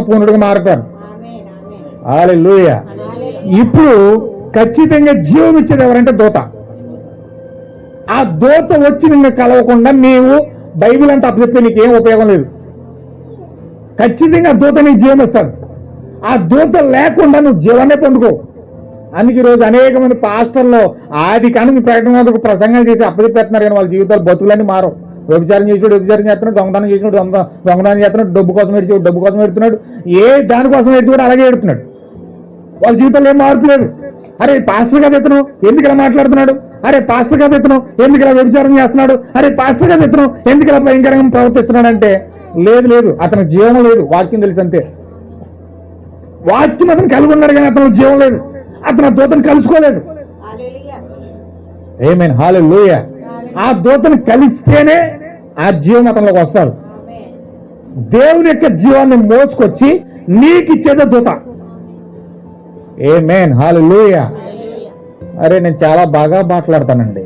పూర్ణుడిగా మారుతారు ఆమేన్ లూయ ఇప్పుడు ఖచ్చితంగా జీవం ఇచ్చేది ఎవరంటే దోత. ఆ దోత వచ్చి నిన్ను కలవకుండా నీవు బైబిల్ అంటే అప్పచెప్తే నీకు ఏం ఉపయోగం లేదు. ఖచ్చితంగా దూత నీకు జీవం ఇస్తాడు. ఆ దూత లేకుండా నువ్వు జీవనే పొందుకో. అందుకే ఈరోజు అనేక మంది పాస్టర్లు ఆది కానీ ప్రకటన ప్రసంగం చేసి అప్పచెప్పేస్తున్నారు కానీ వాళ్ళ జీవితాలు బతుకులన్నీ మారవు. వ్యభిచారం చేసాడు వ్యభిచారం చేస్తున్నాడు దొంగతనం చేసినాడు దొంగ దొంగతనం చేస్తున్నాడు డబ్బు కోసం ఏడ్చాడు డబ్బు కోసం ఎడుతున్నాడు ఏ దానికోసం ఏడ్చి కూడా అలాగే ఎడుతున్నాడు వాళ్ళ జీవితంలో ఏం మార్పు లేదు. అరే పాస్టర్ గారు ఎత్తను ఎందుకు ఇలా మాట్లాడుతున్నాడు? అరే పాస్టర్ గారు ఎత్తను ఎందుకు ఇలా వ్యభిచారం చేస్తున్నాడు? అరే పాస్టర్ గారు ఎత్తను ఎందుకు ఇలా భయంకరంగా ప్రవర్తిస్తున్నాడు అంటే లేదు లేదు అతనికి జీవం లేదు వాక్యం తెలుసు అంతే. వాక్యం అతను కలిగి ఉన్నాడు కానీ అతను జీవం లేదు. అతను దూతను కలుసుకోలేదు. ఏమైనా హాలు ఆ దూతను కలిస్తేనే ఆ జీవం అతనిలోకి వస్తారు. దేవుని యొక్క జీవాన్ని మోసుకొచ్చి నీకు ఇచ్చేదే దూత. ఏ మేన్ హాలు హల్లెలూయా అరే నేను చాలా బాగా మాట్లాడతానండి.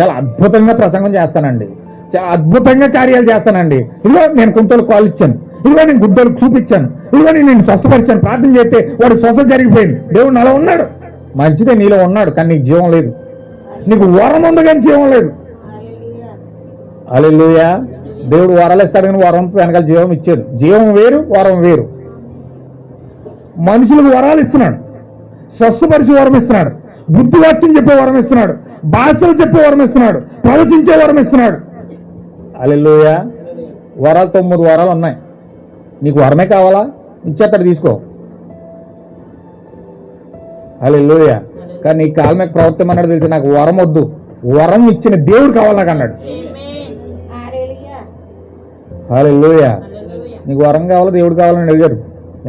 చాలా అద్భుతంగా ప్రసంగం చేస్తానండి. చాలా అద్భుతంగా కార్యాలు చేస్తానండి. ఇదిగో నేను కుంటలు కాల్ ఇచ్చాను. ఇదిగో నేను గుడ్డలు చూపించాను. ఇదిగో నేను నేను స్వస్థపరిచాను. ప్రార్థన చేస్తే వాడు స్వస్థ జరిగిపోయింది. దేవుడు అలా ఉన్నాడు. మంచిదే నీలో ఉన్నాడు కానీ నీకు జీవం లేదు. నీకు వరం ఉంది కానీ జీవం లేదు. అలెలుయా దేవుడు వరాలు ఇస్తాడు కానీ వరం వెనకాల జీవం ఇచ్చాడు. జీవం వేరు వరం వేరు. మనుషులకు వరాలు ఇస్తున్నాడు. స్వస్థపరిచి వరం ఇస్తున్నాడు. బుద్ధివాక్యం చెప్పే వరం ఇస్తున్నాడు. భాషలు చెప్పే వరం ఇస్తున్నాడు. ప్రవచించే వరం ఇస్తున్నాడు. అలెలుయా వరాలు తొమ్మిది వరాలు ఉన్నాయి. నీకు వరమే కావాలా? ఇచ్చేస్తాడు తీసుకో. అలెలుయా కానీ నీ కాళ్ళ ప్రవర్తమన్నాడు తెలిసి? నాకు వరం వద్దు. వరం ఇచ్చిన దేవుడు కావాలి నాకు అన్నాడు. హాలెలూయ. నీకు వరం కావాలా? దేవుడు కావాలని అడిగారు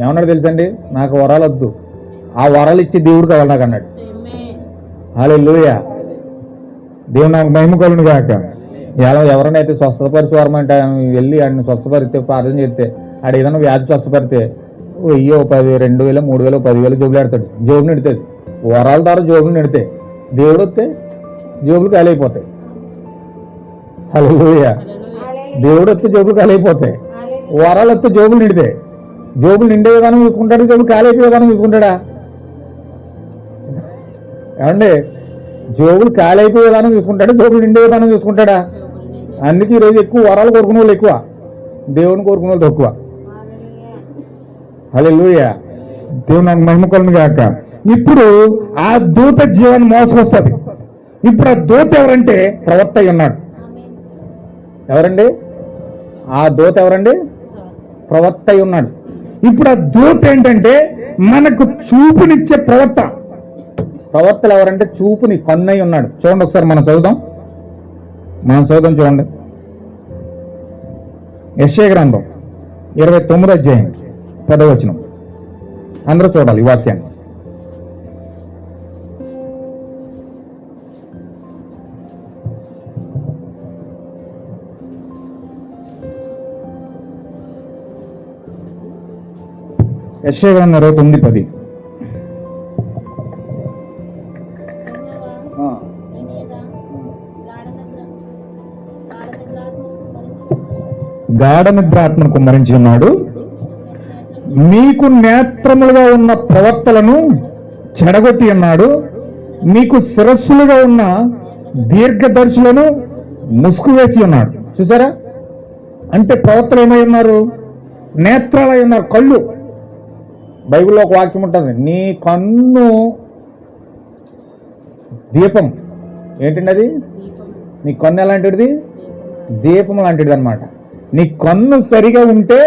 ఏమన్నాడు తెలుసండి? నాకు వరాలు వద్దు ఆ వరాలు ఇచ్చి దేవుడు కావాలి నాకు అన్నాడు. హాలెలూయ. దేవుడు నాకు మహిమ కలును కాక ఎలా ఎవరినైతే స్వస్థపరిచి వరం అంటే వెళ్ళి ఆడిని స్వస్థపరిస్తే ప్రార్థన చేస్తే ఆడ ఏదైనా వ్యాధి స్వస్థపడితే వెయ్యో పది రెండు వేలు మూడు వేలు పదివేలు జోబులు ఆడతాడు. జోబుని నిడుతుంది వరాల ద్వారా జోబుని నిడితే దేవుడు వస్తే జోబులు హల్లెలూయా హల్లెలూయా దేవుడు వస్తే జోబులు కాలైపోతాయి. వరాలు వస్తే జోబులు నిండితే జోబులు నిండే విధానం చూసుకుంటాడు జోబులు కాలైపోయే విధానం చూసుకుంటాడా? ఏమండి? జోబులు కాలైపోయే అయిపోయే విధానం చూసుకుంటాడా? జోబులు నిండే విధానం చూసుకుంటాడా? అందుకే ఈరోజు ఎక్కువ వరాలు కోరుకునే వాళ్ళు ఎక్కువ. దేవుని కోరుకునే వాళ్ళు తక్కువ. అదే లూయ దేవుని నాకు మహిమకొలను కాక ఇప్పుడు ఆ దూత జీవాన్ని మోసుకొస్తుంది. ఇప్పుడు ఆ దూత ఎవరంటే ప్రవక్త ఉన్నాడు. ఎవరండి? ఆ దూత ఎవరండి? ప్రవక్త అయి ఉన్నాడు. ఇప్పుడు ఆ దూత ఏంటంటే మనకు చూపునిచ్చే ప్రవక్త. ప్రవక్తలు ఎవరంటే చూపుని కన్నై ఉన్నాడు. చూడండి ఒకసారి మనం చదువుదాం. మనం చదువుదాం చూడండి. యశ్య గ్రంథం ఇరవై తొమ్మిది అధ్యాయం పదవచనం అందరూ చూడాలి ఈ వాక్యాన్ని. గ్రంథం ఇరవై తొమ్మిది పది. గాఢ నిద్ర గాఢ నిద్రాత్మను గాఢ నిద్రాత్మను కుమ్మరించి ఉన్నాడు. మీకు నేత్రములుగా ఉన్న ప్రవక్తలను చెడగొట్టి ఉన్నాడు మీకు శిరస్సులుగా ఉన్న దీర్ఘదర్శులను ముసుగు వేసి ఉన్నాడు చూసారా? అంటే ప్రవక్తలు ఏమై ఉన్నారు? నేత్రాలై ఉన్నారు. కళ్ళు. బైబిల్లో ఒక వాక్యం ఉంటుంది నీ కన్ను దీపం. ఏంటండి అది నీ కన్ను ఎలాంటిది? దీపం లాంటిది అనమాట నీ కన్ను సరిగా ఉంటే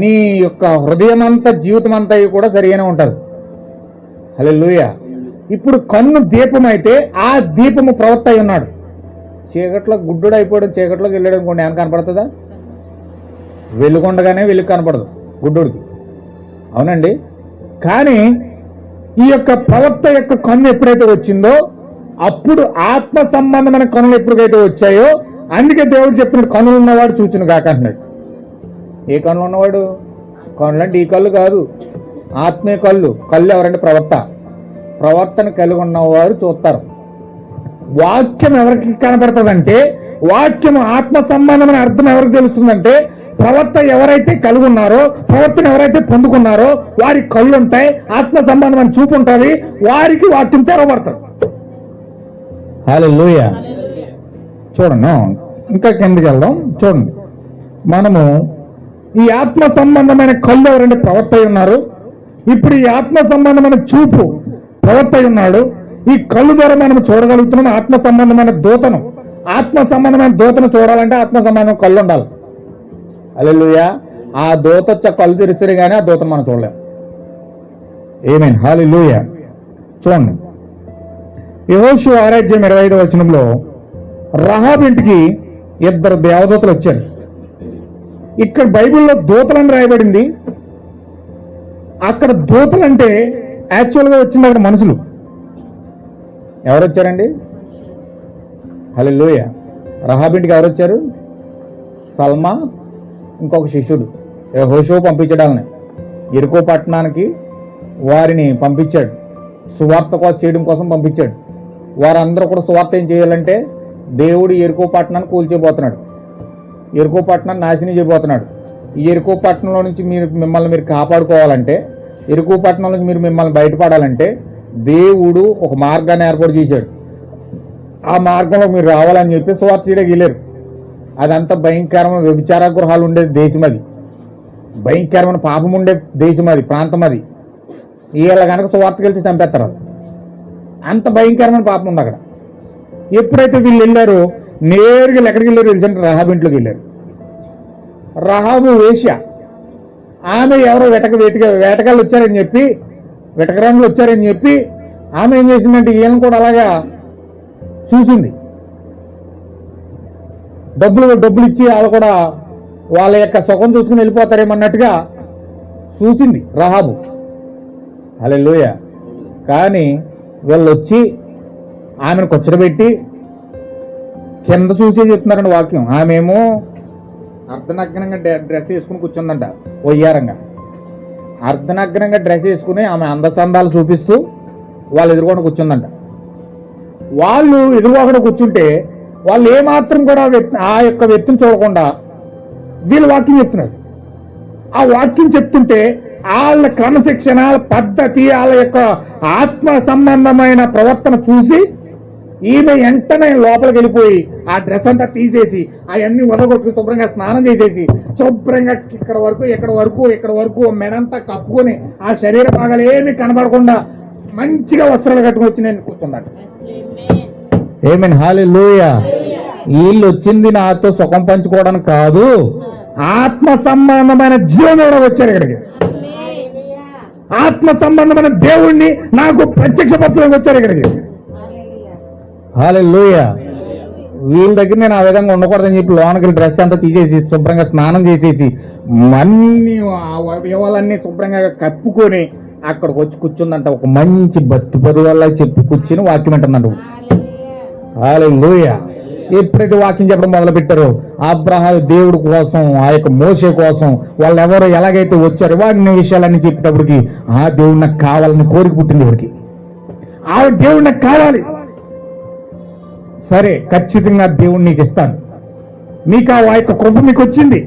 నీ యొక్క హృదయం అంతా జీవితం అంతా కూడా సరిగానే ఉంటుంది. హలో ఇప్పుడు కన్ను దీపం అయితే ఆ దీపము ప్రవర్త అయి ఉన్నాడు. చీకట్లో గుడ్డుడు అయిపోవడం చీకట్లోకి వెళ్ళడం కొన్ని ఏం కనపడుతుందా? వెలుగుండగానే వెలుగు కనపడదు గుడ్డుడికి అవునండి. కానీ ఈ యొక్క ప్రవక్త యొక్క కన్ను ఎప్పుడైతే వచ్చిందో అప్పుడు ఆత్మ సంబంధమైన కనులు ఎప్పుడైతే వచ్చాయో అందుకే దేవుడు చెప్పినట్టు కనులు ఉన్నవాడు చూచును కాక అంటున్నాడు. ఏ కనులు ఉన్నవాడు? కనులు అంటే ఈ కళ్ళు కాదు. ఆత్మీయ కళ్ళు. కళ్ళు ఎవరంటే ప్రవక్త. ప్రవర్తన కలిగి ఉన్నవారు చూస్తారు. వాక్యం ఎవరికి కనపడుతుందంటే వాక్యం ఆత్మ సంబంధమైన అర్థం ఎవరికి తెలుస్తుందంటే ప్రవర్త ఎవరైతే కలిగి ఉన్నారో ప్రవర్తన ఎవరైతే పొందుకున్నారో వారి కళ్ళు ఉంటాయి ఆత్మ సంబంధమైన చూపు ఉంటుంది వారికి వాక్యం తెరవబడతారు. హల్లెలూయా. చూడండి ఇంకా కిందకి వెళ్దాం. చూడండి మనము ఈ ఆత్మ సంబంధమైన కళ్ళు ఎవరండి? ప్రవర్త ఉన్నారు. ఇప్పుడు ఈ ఆత్మ సంబంధమైన చూపు ప్రవర్త ఉన్నాడు. ఈ కళ్ళు ద్వారా మనం చూడగలుగుతున్నాం ఆత్మ సంబంధమైన దూతను. ఆత్మ సంబంధమైన దూతను చూడాలంటే ఆత్మ సంబంధం కళ్ళు ఉండాలి. అల్లెలుయా ఆ దూత కళ్ళు తెరిస్తే కానీ ఆ దూత మనం చూడలేం. ఏమేన్ లూయ చూడండి. యహోషు ఆరాధ్యం ఇరవై ఐదు వచనంలో రహాబ్ ఇంటికి ఇద్దరు దేవదూతలు వచ్చారు. ఇక్కడ బైబిల్లో దూతలని రాయబడింది. అక్కడ దూతలు అంటే యాక్చువల్గా వచ్చింది అక్కడ మనుషులు. ఎవరు వచ్చారండి? హలో లోయ రహాబింటికి ఎవరు వచ్చారు? సల్మా ఇంకొక శిష్యుడు. హోషో పంపించడాలని ఎరుకో పట్టణానికి వారిని పంపించాడు. సువార్త కోసం చేయడం కోసం పంపించాడు. వారందరూ కూడా సువార్త ఏం చేయాలంటే దేవుడు ఎరుకో పట్టణాన్ని కూల్చేయబోతున్నాడు ఎరుకో పట్టణాన్ని నాశనం చేయబోతున్నాడు. ఈ ఎరుకో పట్టణంలో నుంచి మీరు మిమ్మల్ని మీరు కాపాడుకోవాలంటే ఎరుకో పట్టణం నుంచి మీరు మిమ్మల్ని బయటపడాలంటే దేవుడు ఒక మార్గాన్ని ఏర్పాటు చేశాడు. ఆ మార్గంలో మీరు రావాలని చెప్పి సువార్త చేయడానికి వెళ్ళారు. అదంతా భయంకరమైన వ్యభిచార గృహాలు ఉండేది దేశం అది. భయంకరమైన పాపం ఉండే దేశం అది ప్రాంతం అది. వీళ్ళ కనుక సువార్తకి వెళ్తే చంపేస్తారు అంత భయంకరమైన పాపం ఉంది అక్కడ. ఎప్పుడైతే వీళ్ళు వెళ్ళారో నేరుగా ఎక్కడికి వెళ్ళారు తెలుసంటే రహాబ్ ఇంట్లోకి వెళ్ళారు. రహాబు వేష్య ఆమె ఎవరో వెటక వేటక వేటగాళ్ళు వచ్చారని చెప్పి వెటకరాములు వచ్చారని చెప్పి ఆమె ఏం చేసిందంటే ఈయన కూడా అలాగా చూసింది. డబ్బులు డబ్బులు ఇచ్చి వాళ్ళు కూడా వాళ్ళ యొక్క సుఖం చూసుకుని వెళ్ళిపోతారేమన్నట్టుగా చూసింది రహాబు. అలా లోయ కానీ వీళ్ళు వచ్చి ఆమెను కొచ్చడబెట్టి కింద చూసే చెప్తున్నారండి వాక్యం. ఆమెమో అర్ధనగ్నంగా డ్రె- డ్రెస్ వేసుకుని కూర్చుందంట ఒయ్యారంగా అర్ధనగ్నంగా డ్రెస్ వేసుకుని ఆమె అందచందాలు చూపిస్తూ వాళ్ళు ఎదుర్కొని కూర్చుందంట. వాళ్ళు ఎదురుకోకుండా కూర్చుంటే వాళ్ళు ఏమాత్రం కూడా ఆ యొక్క వ్యక్తిని చూడకుండా వీళ్ళు వాక్యం చెప్తున్నారు. ఆ వాక్యం చెప్తుంటే వాళ్ళ క్రమశిక్షణ పద్ధతి వాళ్ళ యొక్క ఆత్మ సంబంధమైన ప్రవర్తన చూసి ఈమె వెంటనే లోపలికి వెళ్ళిపోయి ఆ డ్రెస్ అంతా తీసేసి అవన్నీ వదగొట్టుకు శుభ్రంగా స్నానం చేసేసి శుభ్రంగా ఇక్కడ వరకు ఇక్కడ వరకు ఇక్కడ వరకు మెడంతా కప్పుకొని ఆ శరీర భాగాలు ఏమీ కనబడకుండా మంచిగా వస్త్రాలు కట్టుకొని వచ్చి నేను కూర్చున్నాడు ఏమేన్ హాలి వీళ్ళు వచ్చింది నాతో సుఖం పంచుకోవడానికి కాదు. ఆత్మ సంబంధమైన జీవనంలో వచ్చారు ఇక్కడికి? ఆత్మ సంబంధమైన దేవుణ్ణి నాకు ప్రత్యక్షపరచడానికి వచ్చారు ఇక్కడికి. హల్లెలూయా. వీళ్ళ దగ్గర నేను ఆ విధంగా ఉండకూడదని చెప్పి లోనకి డ్రెస్ అంతా తీసేసి శుభ్రంగా స్నానం చేసేసి మన్ని అవయవాలన్నీ శుభ్రంగా కప్పుకొని అక్కడికి వచ్చి కూర్చుందంట. ఒక మంచి బత్తి పది వల్ల చెప్పి కూర్చుని వాక్యం అంటుందంట హాలే హాలూయా ఎప్పుడైతే వాక్యం చెప్పడం మొదలు పెట్టారో అబ్రహ దేవుడి కోసం ఆ యొక్క మోసే కోసం వాళ్ళు ఎవరు ఎలాగైతే వచ్చారో వాడిని విషయాలన్నీ చెప్పేటప్పటికి ఆ దేవుడు నాకు కావాలని కోరిక పుట్టింది ఎవరికి ఆ దేవుడు నాకు కావాలి. సరే ఖచ్చితంగా దేవుడు నీకు ఇస్తాను మీకు ఆ యొక్క కృప మీకు వచ్చింది.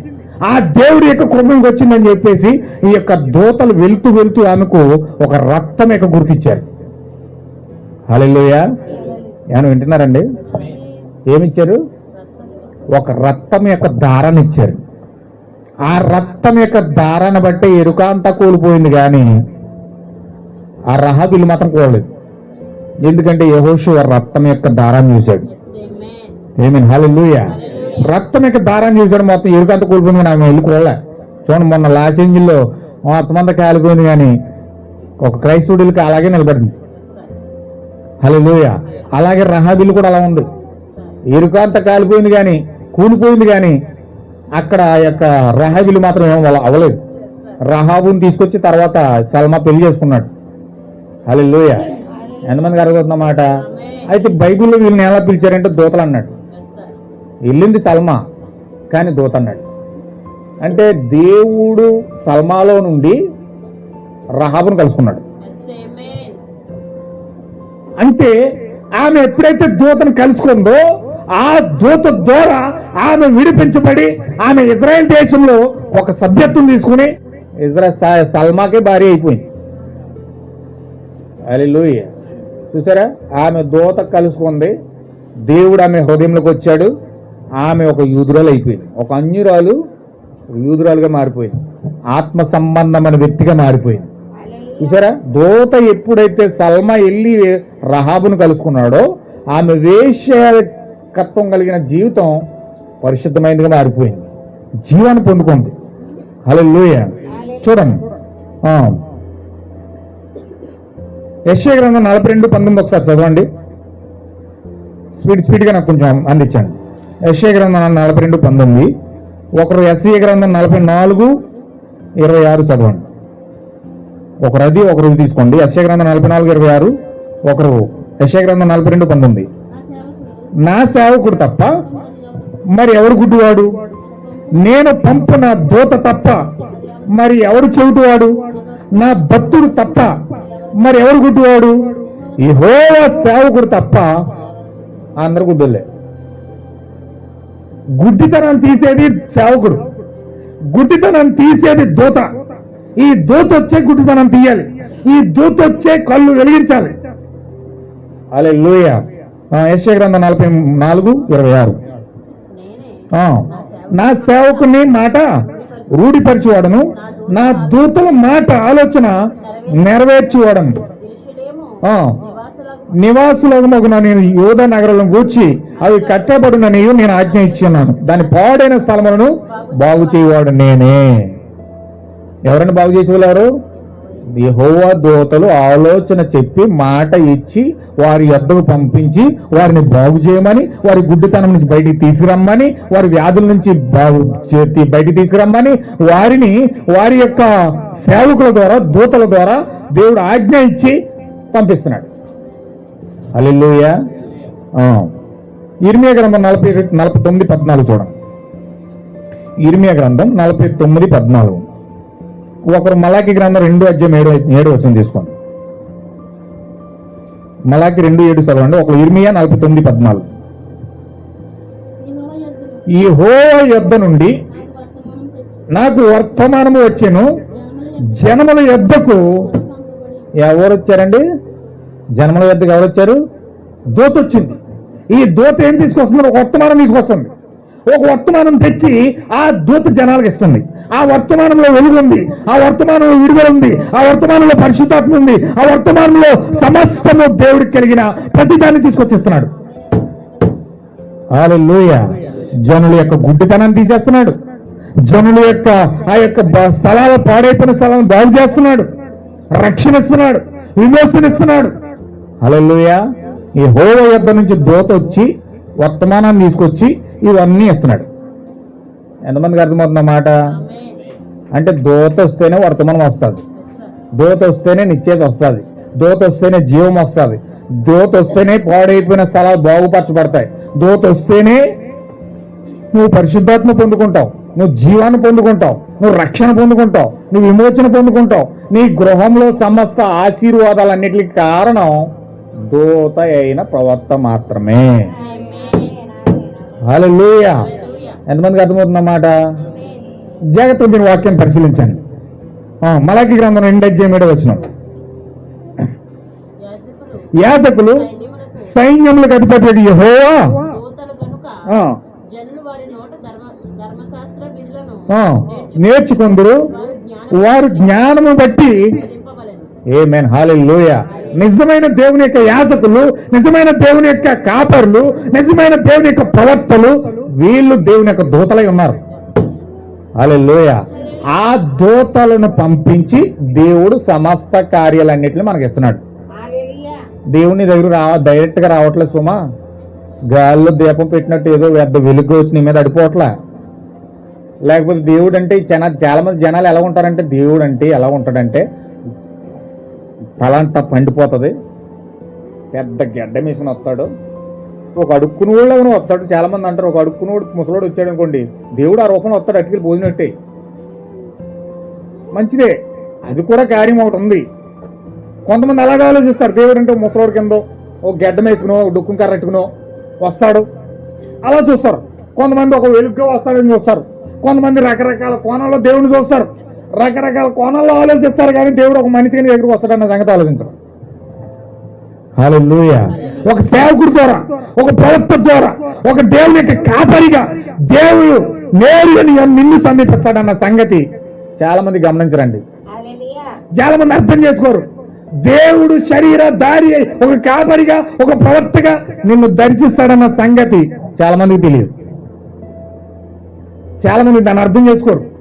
ఆ దేవుడి యొక్క కృప మీకు వచ్చిందని చెప్పేసి ఈ యొక్క దూతలు వెళ్తూ వెళ్తూ ఆమెకు ఒక రక్తం యొక్క గుర్తిచ్చారు. హలో ఏమైనా వింటున్నారండి? ఏమిచ్చారు? ఒక రక్తం యొక్క దారాన్ని ఇచ్చారు. ఆ రక్తం యొక్క దారాన్ని బట్టి ఎరుక అంతా కూలిపోయింది కానీ ఆ రహాబిల్లు మాత్రం కూడలేదు ఎందుకంటే యహోషు ఆ రక్తం యొక్క దారాన్ని చూశాడు. ఏమీన్ హల్లెలూయా రక్తం యొక్క దారాన్ని చూశాడు మొత్తం ఎరుకంతా కూలిపోయింది కానీ ఆమె వెళ్ళి కూడలే చూడండి మొన్న లాస్ ఏంజిల్లో మొత్తం అంతా కాలిపోయింది కానీ ఒక క్రైస్తవుడికి అలాగే నిలబడింది. హలో అలాగే రహాబిలు కూడా అలా ఉంది ఎరుకాంత కాలిపోయింది కానీ కూలిపోయింది కానీ అక్కడ ఆ యొక్క రహాబిల్లు మాత్రం ఏం అవ్వలేదు. రహాబుని తీసుకొచ్చి తర్వాత సల్మా పెళ్ళి చేసుకున్నాడు. హల్లెలూయా. ఎంతమందికి అర్థమవుతుందన్నమాట అయితే బైబిల్లో వీళ్ళని ఎలా పిలిచారంటే దూతలు అన్నాడు. వెళ్ళింది సల్మా కానీ దూత అన్నాడు. అంటే దేవుడు సల్మాలో నుండి రహాబును కలుసుకున్నాడు. అంటే ఆమె ఎప్పుడైతే దూతను కలుసుకుందో ఆ దూత ద్వారా ఆమె విడిపించబడి ఆమె ఇజ్రాయెల్ దేశంలో ఒక సభ్యత్వం తీసుకుని ఇజ్రాయల్ సల్మాకే భార్య అయిపోయింది. అలెలుయ్య చూసారా? ఆమె దూత కలుసుకుంది. దేవుడు ఆమె హృదయంలోకి వచ్చాడు. ఆమె ఒక యూదురాలు అయిపోయింది. ఒక అన్యురాలు యూదురాలుగా మారిపోయింది. ఆత్మ సంబంధమైన వ్యక్తిగా మారిపోయింది. చూసారా? దూత ఎప్పుడైతే సల్మా వెళ్ళి రహాబును కలుసుకున్నాడో ఆమె వేశ్యకత్వం కలిగిన జీవితం పరిశుద్ధమైనదిగా మారిపోయింది. జీవాన్ని పొందుకుంది. హలో చూడండి. యశ్వ గ్రంథం నలభై రెండు పంతొమ్మిది ఒకసారి చదవండి. స్పీడ్ స్పీడ్గా నాకు కొంచెం అందించండి. యశ్వ గ్రంథం నలభై రెండు పంతొమ్మిది. ఒకరు ఎస్ఏ గ్రంథం నలభై నాలుగు ఇరవై ఆరు చదవండి. ఒకరు అది ఒకరు తీసుకోండి. యశ్య గ్రంథం నలభై నాలుగు ఇరవై ఆరు ఒకరు యశ్వ గ్రంథం నలభై రెండు పంతొమ్మిది. నా సేవకుడు తప్ప మరి ఎవరు గుడ్డువాడు? నేను పంపిన దూత తప్ప మరి ఎవరు చెవిటివాడు? నా భక్తుడు తప్ప మరి ఎవరు గుడ్డువాడు? ఈ హోవ సేవకుడు తప్ప అందరు గుడ్డులే. గుడ్డితనం తీసేది సేవకుడు. గుడ్డితనం తీసేది దూత. ఈ దూత వచ్చే గుడ్డితనం తీయాలి. ఈ దూత వచ్చే కళ్ళు వెలిగించాలి. అలా లోయ యశ్య గ్రంథం నలభై నాలుగు ఇరవై ఆరు. నా సేవకుని మాట రూఢిపరిచేవాడను నా దూతల మాట ఆలోచన నెరవేర్చేవాడను. దిల్షుడేమో నివాసులకు నేను యోధ నగరంలో కూర్చి అవి కట్టబడినని నేను ఆజ్ఞ ఇచ్చున్నాను దాని పాడైన స్థలములను బాగు చేయవాడు నేనే. ఎవరైనా బాగు చేసేవారు యహోవా దూతలు ఆలోచన చెప్పి మాట ఇచ్చి వారి యొద్దకు పంపించి వారిని బాగు చేయమని వారి గుడ్డితనం నుంచి బయటికి తీసుకురమ్మని వారి వ్యాధుల నుంచి బాగు చే- బయటికి తీసుకురమ్మని వారిని వారి యొక్క సేవకుల ద్వారా దూతల ద్వారా దేవుడు ఆజ్ఞ ఇచ్చి పంపిస్తున్నాడు. అల్లెలుయ ఇర్మియా గ్రంథం నలభై నలభై తొమ్మిది పద్నాలుగు చూడండి. ఇర్మియా గ్రంథం నలభై తొమ్మిది పద్నాలుగు. ఒకరు మలాకి గ్రంథం రెండు అధ్యయం ఏడు ఏడు వచ్చిన తీసుకోండి. మలాకి రెండు ఏడు చదవండి. ఒకరు ఇర్మియా నలభై తొమ్మిది పద్నాలుగు. ఈ హోవ యొద్ద నుండి నాకు వర్తమానము వచ్చాను. జనముల జనముల యొద్దకు ఎవరు వచ్చారండి జన్మల వద్దకు ఎవరు వచ్చారు దోత వచ్చింది ఈ దోత ఏం తీసుకొస్తుంది? ఒక వర్తమానం తీసుకొస్తుంది. ఒక వర్తమానం తెచ్చి ఆ దూత జనాలకు ఇస్తుంది. ఆ వర్తమానంలో వెలుగు ఉంది. ఆ వర్తమానంలో విడుదల ఉంది. ఆ వర్తమానంలో పరిశుద్ధాత్మ ఉంది. ఆ వర్తమానంలో సమస్తము దేవుడికి కలిగిన ప్రతిదాన్ని తీసుకొచ్చిస్తున్నాడు. హల్లెలూయ. జనుల యొక్క గుడ్డితనాన్ని తీసేస్తున్నాడు. జనుల యొక్క ఆ యొక్క స్థలాలు స్థలాల పాడైపోయిన స్థలాలను బాగు చేస్తున్నాడు. రక్షణ ఇస్తున్నాడు విమోచనిస్తున్నాడు ఇస్తున్నాడు ఈ హోవ యొద్ద నుంచి దోత వచ్చి వర్తమానాన్ని తీసుకొచ్చి ఇవన్నీ ఇస్తున్నాడు. ఎంతమందికి అర్థమవుతుందన్నమాట అంటే దోత వస్తేనే వర్తమానం వస్తుంది. దోత వస్తేనే నిశ్చేత వస్తుంది. దోత వస్తేనే జీవం వస్తుంది. దోత వస్తేనే పాడైపోయిన స్థలాలు బాగుపరచబడతాయి. దోత వస్తేనే నువ్వు పరిశుద్ధాత్మ పొందుకుంటావు. నువ్వు జీవాన్ని పొందుకుంటావు. నువ్వు రక్షణ పొందుకుంటావు. నువ్వు విమోచన పొందుకుంటావు. నీ గృహంలో సమస్త ఆశీర్వాదాలన్నిటికి కారణం దోత అయిన ప్రవర్త మాత్రమే. హల్లెలూయా. ఎంతమందికి అర్థమవుతుందన్నమాట జాగ్రత్తగా మీరు వాక్యం పరిశీలించండి. ఆ, మలాకి గ్రంథం రెండు అధ్యాయం ఏడో వచ్చిన యాజకులు సైన్యములకు అధిపతి యహోవా. నేర్చుకుందరు. వారు జ్ఞానము బట్టి. ఏ మేన్ హాలి లోయ నిజమైన దేవుని యొక్క యాజకులు నిజమైన దేవుని యొక్క కాపరులు నిజమైన దేవుని యొక్క ప్రవక్తలు వీళ్ళు దేవుని యొక్క దూతలై ఉన్నారు. హాలెలూయ ఆ దూతలను పంపించి దేవుడు సమస్త కార్యాలన్నింటినీ మనకి ఇస్తున్నాడు దేవుని దగ్గర రా డైరెక్ట్గా రావట్లేదు సుమా. గాల్లో దీపం పెట్టినట్టు ఏదో పెద్ద వెలుగు వచ్చి నీ మీద అడిపోవట్లే. లేకపోతే దేవుడు అంటే చాలా చాలా మంది జనాలు ఎలా ఉంటారంటే దేవుడు అంటే ఎలా ఉంటాడంటే తలంతా పండిపోతుంది. పెద్ద గెడ్డ మిషన్ వస్తాడు. ఒక అడుక్కునోళ్ళు వస్తాడు. చాలామంది అంటారు ఒక అడుక్కునోడు ముసలోడు వచ్చాడు అనుకోండి దేవుడు ఆ రూపంలో వస్తాడు అటుకెళ్ళి భోజనట్టే మంచిదే. అది కూడా కార్యం ఒకటి ఉంది. కొంతమంది అలాగే ఆలోచిస్తారు దేవుడు అంటే ముసలోడు కింద ఓ గెడ్డ మేసుకునో ఒక డుక్కుని కర్రెట్టుకునో వస్తాడు. అలా చూస్తారు. కొంతమంది ఒక వెలుగుగా వస్తాడని చూస్తారు. కొంతమంది రకరకాల కోణంలో దేవుడిని చూస్తారు. రకరకాల కోణాల్లో ఆలోచిస్తారు కానీ దేవుడు ఒక మనిషికి దగ్గరికి వస్తాడన్న సంగతి ఆలోచించరు. హల్లెలూయా. ఒక సేవకుడి ద్వారా ఒక ప్రవక్త ద్వారా ఒక దేవుని యొక్క కాపరిగా దేవుడు నేరుగా నిన్ను సమీపిస్తాడన్న సంగతి చాలా మంది గమనించరండి. హల్లెలూయా. చాలా మంది అర్థం చేసుకోరు. దేవుడు శరీర దారి ఒక కాపరిగా ఒక ప్రవక్తగా నిన్ను దర్శిస్తాడన్న సంగతి చాలా మందికి తెలియదు. చాలా మంది దాన్ని అర్థం చేసుకోరు.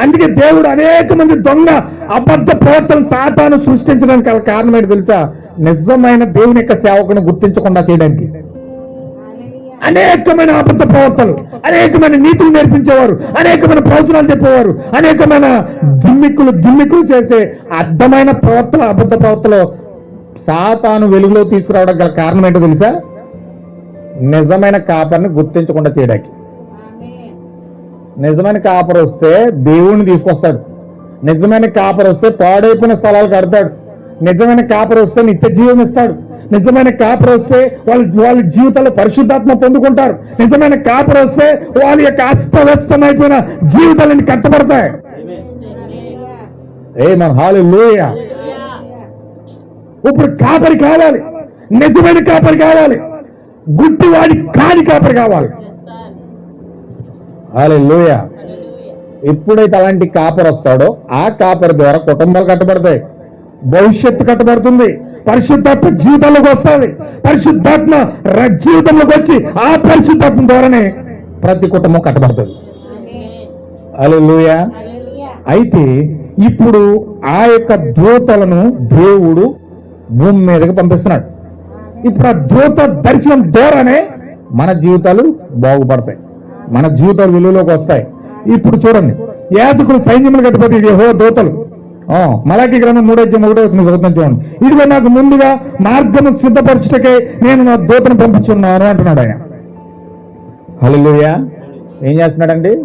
అందుకే దేవుడు అనేక మంది దొంగ అబద్ధ ప్రవర్తన సాతాను సృష్టించడానికి గల కారణం ఏంటి తెలుసా? నిజమైన దేవుని యొక్క సేవకుని గుర్తించకుండా చేయడానికి. అనేకమైన అబద్ధ ప్రవర్తనలు అనేకమైన నీతులు నేర్పించేవారు అనేకమైన ప్రవచనాలు చెప్పేవారు అనేకమైన జిమ్మిక్కులు గిమ్మిక్కులు చేసే అర్థమైన ప్రవర్తన అబద్ధ ప్రవర్తనలు సాతాను వెలుగులో తీసుకురావడం గల కారణం ఏంటో తెలుసా? నిజమైన కాపర్ని గుర్తించకుండా చేయడానికి. నిజమైన కాపర్ వస్తే దేవుణ్ణి తీసుకొస్తాడు. నిజమైన కాపర్ వస్తే పాడైపోయిన స్థలాలు కడతాడు. నిజమైన కాపర్ వస్తే నిత్య జీవం ఇస్తాడు. నిజమైన కాపర్ వస్తే వాళ్ళ వాళ్ళ జీవితాల్లో పరిశుద్ధాత్మ పొందుకుంటారు. నిజమైన కాపర్ వస్తే వాళ్ళ యొక్క అస్తవ్యస్తమైపోయిన జీవితాలని కట్టబడతాయి. ఏ మన హాలు ఇప్పుడు కాపరి కావాలి. నిజమైన కాపరి కావాలి. గుడ్డివాడి కాని కాపరి కావాలి. అలెలుయ ఎప్పుడైతే అలాంటి కాపర్ వస్తాడో ఆ కాపర్ ద్వారా కుటుంబాలు కట్టబడతాయి. భవిష్యత్తు కట్టబడుతుంది. పరిశుద్ధాత్మ జీవితంలోకి వస్తుంది. పరిశుద్ధాత్మ ర- జీవితంలోకి వచ్చి ఆ పరిశుద్ధాత్మ ద్వారానే ప్రతి కుటుంబం కట్టబడుతుంది. అలెలుయ అయితే ఇప్పుడు ఆ యొక్క దూతలను దేవుడు భూమి మీదకి పంపిస్తున్నాడు. ఇప్పుడు ఆ దూత దర్శనం ద్వారానే మన జీవితాలు బాగుపడతాయి. మన జీవితాలు విలువలోకి వస్తాయి. ఇప్పుడు చూడండి యాజకులు సైన్యములు కట్టిపోతే ఇది హో దూతలు. ఆ, మలాకి గ్రంథం మూడో ఒకటో వచ్చిన చదువుతాం చూడండి. ఇదిగో నాకు ముందుగా మార్గము సిద్ధపరచుటకే నేను నా దూతను పంపించున్నాను అంటున్నాడు ఆయన. హల్లెలూయా. ఏం చేస్తున్నాడండి?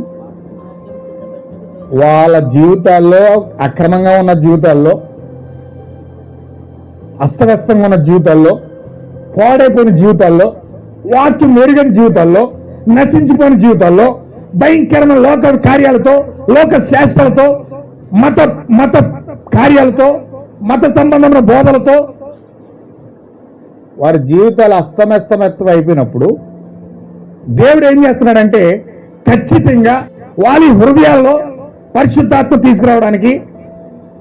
వాళ్ళ జీవితాల్లో అక్రమంగా ఉన్న జీవితాల్లో అస్తవ్యస్తంగా ఉన్న జీవితాల్లో పాడైపోయిన జీవితాల్లో వాక్యం మెరుగైన జీవితాల్లో నశించిపోయిన జీవితాల్లో భయంకరమైన లోక కార్యాలతో లోక శాస్త్రాలతో మత మత కార్యాలతో మత సంబంధమైన బోధలతో వారి జీవితాలు అస్తమస్తమస్తం అయిపోయినప్పుడు దేవుడు ఏం చేస్తున్నాడంటే ఖచ్చితంగా వాళ్ళ హృదయాల్లో పరిశుద్ధాత్మ తీసుకురావడానికి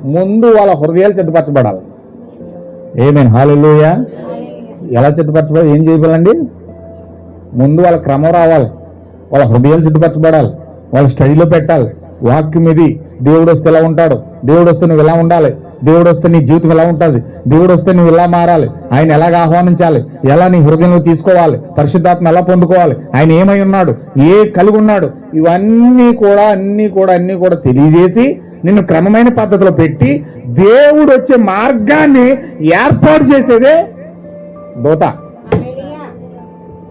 ముందు వాళ్ళ హృదయాలు సిద్ధపరచబడాలి. ఏమేమి హాలూయా ఎలా సిద్ధపరచబడాలి ఏం చేయాలండి ముందు వాళ్ళ క్రమం రావాలి. వాళ్ళ హృదయాలు సిద్ధపరచబడాలి. వాళ్ళ స్టడీలో పెట్టాలి. వాక్యం ఇది దేవుడు వస్తే ఎలా ఉంటాడు? దేవుడు వస్తే నువ్వు ఎలా ఉండాలి? దేవుడు వస్తే నీ జీవితం ఎలా ఉంటుంది? దేవుడు వస్తే నువ్వు ఎలా మారాలి? ఆయన ఎలాగ ఆహ్వానించాలి? ఎలా నీ హృదయంలో తీసుకోవాలి? పరిశుద్ధాత్మ ఎలా పొందుకోవాలి? ఆయన ఏమై ఉన్నాడు? ఏ కలిగి ఉన్నాడు? ఇవన్నీ కూడా అన్నీ కూడా అన్నీ కూడా తెలియజేసి నిన్ను క్రమమైన పద్ధతిలో పెట్టి దేవుడు వచ్చే మార్గాన్ని ఏర్పాటు చేసేదే దోత.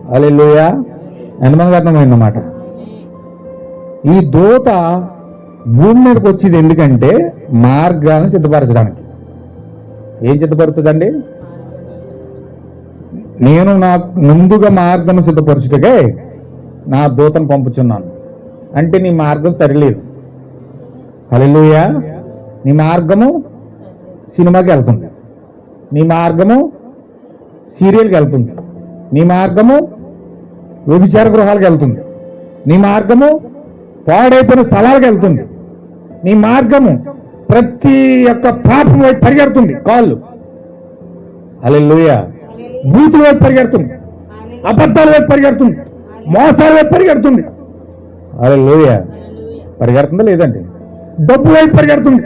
అలెలుయా ఎంతమంది అర్థమైందన్నమాట ఈ దూత భూమి మీదకి వచ్చేది ఎందుకంటే మార్గాలను సిద్ధపరచడానికి. ఏం సిద్ధపడుతుందండి నేను నా ముందుగా మార్గం సిద్ధపరచుటకే నా దూతను పంపుచున్నాను. అంటే నీ మార్గం సరిలేదు. హల్లెలూయా. నీ మార్గము సినిమాకి వెళ్తుంది. నీ మార్గము సీరియల్కి వెళ్తుంది. నీ మార్గము వ్యభిచార గృహాలకు వెళ్తుంది. నీ మార్గము పాడైపోయిన స్థలాలకు వెళ్తుంది. నీ మార్గము ప్రతి యొక్క పాపం వైపు పరిగెడుతుంది. కాళ్ళు. అలెలుయ బూతుల వైపు పరిగెడుతుంది. అబద్ధాల వైపు పరిగెడుతుంది. మోసాల వైపు పరిగెడుతుంది. లోయ పరిగెడుతుందా లేదండి? డబ్బు వైపు పరిగెడుతుంది.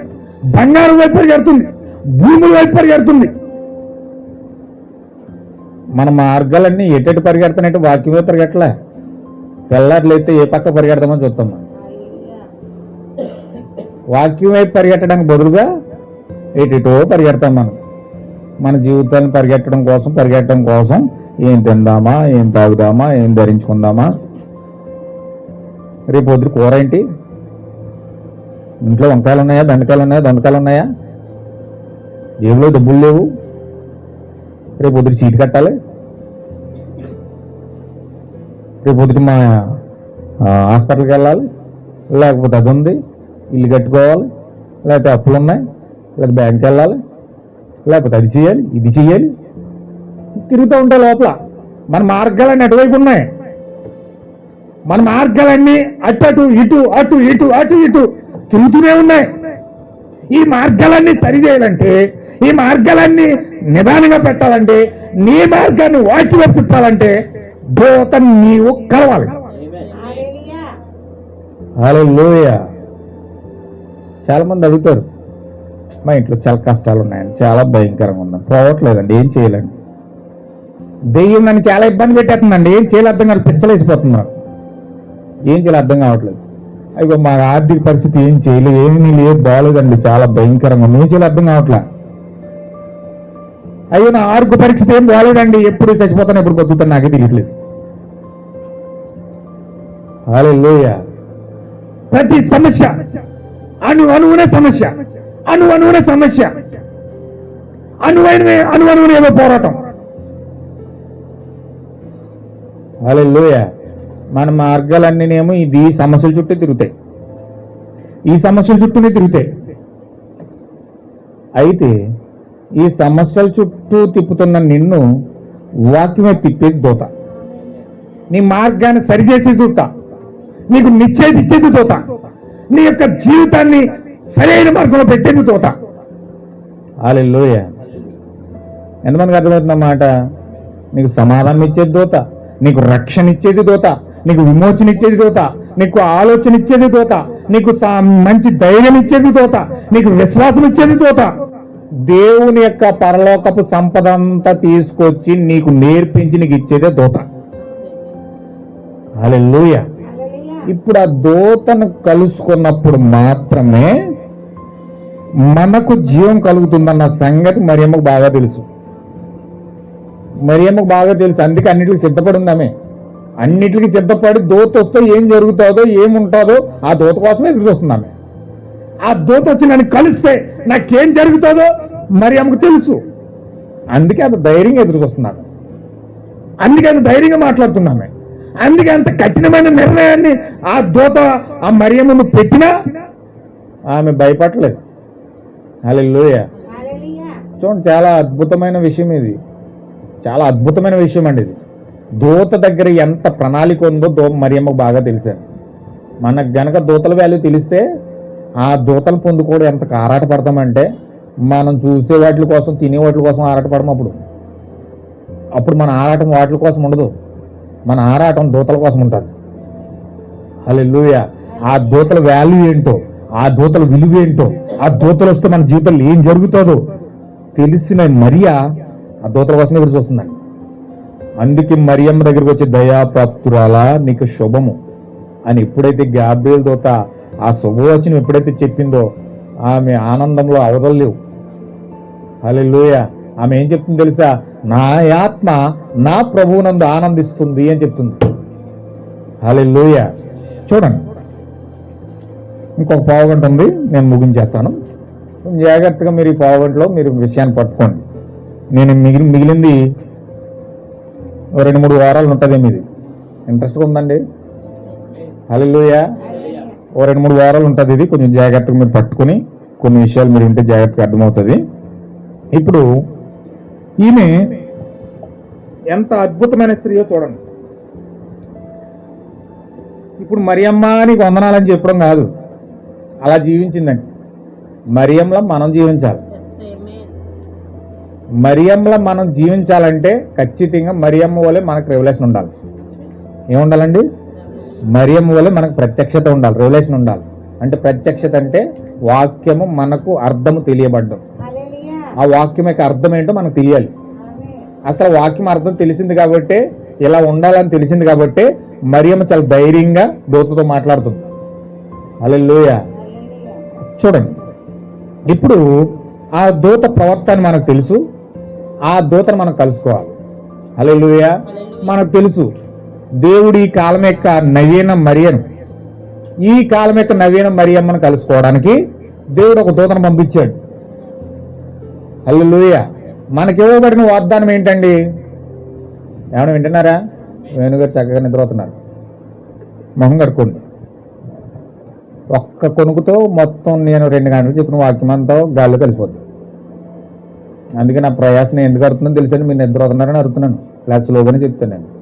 బంగారం వైపు పరిగెడుతుంది. భూముల వైపు పరిగెడుతుంది. మన మార్గాలన్నీ ఎటెటు పరిగెడుతున్నాయంటే వాక్యమే వైపు పరిగెట్టలే. తెల్లారులైతే ఏ పక్క పరిగెడదామని చూస్తాం మనం. వాక్యం వైపు పరిగెట్టడానికి బదులుగా ఎటెటో పరిగెడతాం మనం. మన జీవితాన్ని పరిగెట్టడం కోసం పరిగెట్టడం కోసం ఏం తిందామా ఏం తాగుదామా ఏం ధరించుకుందామా? రేపు వద్దు కూర ఏంటి? ఇంట్లో వంకాయలు ఉన్నాయా దండకాయలు ఉన్నాయా దండకాయలు ఉన్నాయా జేబులో డబ్బులు లేవు. రేపు పొద్దున సీట్ కట్టాలి. రేపు పొద్దుట మా హాస్పిటల్కి వెళ్ళాలి. లేకపోతే అది ఉంది ఇల్లు కట్టుకోవాలి. లేకపోతే అప్పులు ఉన్నాయి లేకపోతే బ్యాంక్కి వెళ్ళాలి. లేకపోతే అది చేయాలి ఇది చేయాలి. తిరుగుతూ ఉంటాయి లోపల మన మార్గాలన్నీ అటువైపు ఉన్నాయి? మన మార్గాలన్నీ అటు అటు ఇటు అటు ఇటు అటు ఇటు తిరుగుతూనే ఉన్నాయి. ఈ మార్గాలన్నీ సరి చేయాలంటే ఈ మార్గాలన్నీ నిదానంగా పెట్టాలంటే నీ మార్గాన్ని వాటిలో వైపు తిప్పాలంటే దోత నీవు కలవాలి. హల్లెలూయా. లోయ చాలా మంది అడుగుతారు మా ఇంట్లో చాలా కష్టాలు ఉన్నాయండి చాలా భయంకరంగా ఉందండి పోవట్లేదండి ఏం చేయాలండి దెయ్యం నన్ను చాలా ఇబ్బంది పెట్టేస్తుందండి ఏం చేయాలి అర్థం కాదు పిచ్చలేసిపోతుంది ఏం చేయాలి అర్థం కావట్లేదు. అయ్యో మా ఆర్థిక పరిస్థితి ఏం చేయలేదు ఏమీ లేదు బాగోలేదండి చాలా భయంకరంగా ఉంది ఏం చేయాలి అర్థం కావట్లే. అయ్యో నా ఆరోగ్య పరిస్థితి ఏం బాలేదండి ఎప్పుడు చచ్చిపోతాను ఎప్పుడు బతుకుతాను నాకే తెలియట్లేదు. ప్రతి సమస్య అణు అణువునే సమస్య అణు అణువునే సమస్య. అనువైన అణు అణువునే ఏదో పోరాటం. హల్లెలూయా. మన మార్గాలన్నీనేమో ఇది ఈ సమస్యల చుట్టూ తిరుగుతాయి. ఈ సమస్యల చుట్టూనే తిరుగుతాయి. అయితే ఈ సమస్యల చుట్టూ తిప్పుతున్న నిన్ను వాక్యమే తిప్పేది దోత. నీ మార్గాన్ని సరిచేసేది దూత. నీకు నిశ్చయిత ఇచ్చేది దూత. నీ యొక్క జీవితాన్ని సరైన మార్గంలో పెట్టేది దూత. ఆలెల్లోయ ఎంతమందికి అర్థమవుతున్న మాట? నీకు సమాధానం ఇచ్చేది దూత. నీకు రక్షణ ఇచ్చేది దూత. నీకు విమోచన ఇచ్చేది దూత. నీకు ఆలోచన ఇచ్చేది దూత. నీకు మంచి ధైర్యం ఇచ్చేది దూత. నీకు విశ్వాసం ఇచ్చేది దూత. దేవుని యొక్క పరలోకపు సంపద అంతా తీసుకొచ్చి నీకు నేర్పించి నీకు ఇచ్చేదే దూత. హల్లెలూయా. ఇప్పుడు ఆ దూతను కలుసుకున్నప్పుడు మాత్రమే మనకు జీవం కలుగుతుందన్న సంగతి మరియమ్మకు బాగా తెలుసు. మరియమ్మకు బాగా తెలుసు. అందుకే అన్నిటికీ సిద్ధపడి ఉందామే అన్నిటికీ సిద్ధపడి దూత వస్తే ఏం జరుగుతుందో ఏముంటుందో ఆ దూత కోసమే ఎదురు చూస్తున్నామే. ఆ దూత వచ్చి నన్ను కలిస్తే నాకేం జరుగుతుందో మరియమ్మకు తెలుసు. అందుకే అంత ధైర్యంగా ఎదురు చూస్తున్నాను. అందుకే అంత ధైర్యంగా మాట్లాడుతున్నామే అందుకే అంత కఠినమైన నిర్ణయాన్ని ఆ దూత ఆ మరియమ్మను పెట్టినా ఆమె భయపడలేదు. హల్లెలూయా. చూడండి చాలా అద్భుతమైన విషయం ఇది. చాలా అద్భుతమైన విషయం అండి ఇది. దూత దగ్గర ఎంత ప్రణాళిక ఉందో దో మరియమ్మకు బాగా తెలిసాను. మనకు గనక దూతల వాల్యూ తెలిస్తే ఆ దూతలు పొందుకోవడం ఎంత ఆరాట పడతామంటే మనం చూసే వాటి కోసం తినే వాటి కోసం ఆరాటపడము అప్పుడు. అప్పుడు మన ఆరాటం వాటి కోసం ఉండదు. మన ఆరాటం దూతల కోసం ఉంటుంది. హల్లెలూయా. ఆ దూతల వాల్యూ ఏంటో ఆ దూతల విలువ ఏంటో ఆ దూతలు వస్తే మన జీవితంలో ఏం జరుగుతుందో తెలిసిన మరియా ఆ దూతల కోసం ఎదురు చూస్తుందండి అందుకే మరియమ్మ దగ్గరికి వచ్చి దయాప్రాప్తురాలా నీకు శుభము. అని ఎప్పుడైతే గాబ్రియల్ దూత ఆ శుభవచనం ఎప్పుడైతే చెప్పిందో ఆమె ఆనందంలో అవదలేవు లూయ ఆమె ఏం చెప్తుంది తెలుసా? నా ఆత్మ నా ప్రభువునందు ఆనందిస్తుంది అని చెప్తుంది. హల్లెలూయ. చూడండి. ఇంకొక పావుగంట ఉంది నేను ముగించేస్తాను. జాగ్రత్తగా మీరు ఈ పావుగంటలో మీరు విషయాన్ని పట్టుకోండి. నేను మిగిలి మిగిలింది రెండు మూడు వారాలు ఉంటుంది మీది. ఇంట్రెస్ట్గా ఉందండి? హల్లెలూయ. ఓ రెండు మూడు వారాలు ఉంటుంది ఇది. కొంచెం జాగ్రత్తగా మీరు పట్టుకొని కొన్ని విషయాలు మీరు వింటే జాగ్రత్తగా అర్థమవుతుంది. ఇప్పుడు ఈమె ఎంత అద్భుతమైన స్త్రీయో చూడండి. ఇప్పుడు మరియమ్మ నీకు వందనాలని చెప్పడం కాదు. అలా జీవించిందండి. మరియంలో మనం జీవించాలి. మరియంలో మనం జీవించాలంటే ఖచ్చితంగా మరియమ్మ వలె మనకు రెవల్యూషన్ ఉండాలి. ఏముండాలండి? మరియమ్మ వలె మనకు ప్రత్యక్షత ఉండాలి రెవల్యూషన్ ఉండాలి. అంటే ప్రత్యక్షత అంటే వాక్యము మనకు అర్థము తెలియబడ్డం. ఆ వాక్యం యొక్క అర్థం ఏంటో మనకు తెలియాలి. అసలు వాక్యం అర్థం తెలిసింది కాబట్టి ఇలా ఉండాలని తెలిసింది కాబట్టి మరియమ్మ చాలా ధైర్యంగా దూతతో మాట్లాడుతుంది. Alleluia hallelujah. చూడండి. ఇప్పుడు ఆ దూత ప్రవర్తన మనకు తెలుసు. ఆ దూతను మనం కలుసుకోవాలి. అల్లెలుయ మనకు తెలుసు. దేవుడు ఈ కాలం యొక్క నవీన మరియను ఈ కాలం యొక్క నవీన మరియమ్మను కలుసుకోవడానికి దేవుడు ఒక దూతను పంపించాడు. అల్లెలుయ మనకి ఇవ్వబడిన వాగ్దానం ఏంటండి? ఏమైనా వింటున్నారా? వేణుగారు చక్కగా నిద్రపోతున్నారు. మొహం కట్టుకోండి ఒక్క కొనుక్కుతో మొత్తం నేను రెండు గంటలు చెప్పిన వాక్యం అంతా గాల్లో కలిసిపోద్ది. అందుకే నా ప్రయాసం ఎందుకు అడుగుతుందో తెలుసండి మీరు నిద్ర అవుతున్నారని అడుగుతున్నాను. లేదా స్లోగానే చెప్తాను నేను.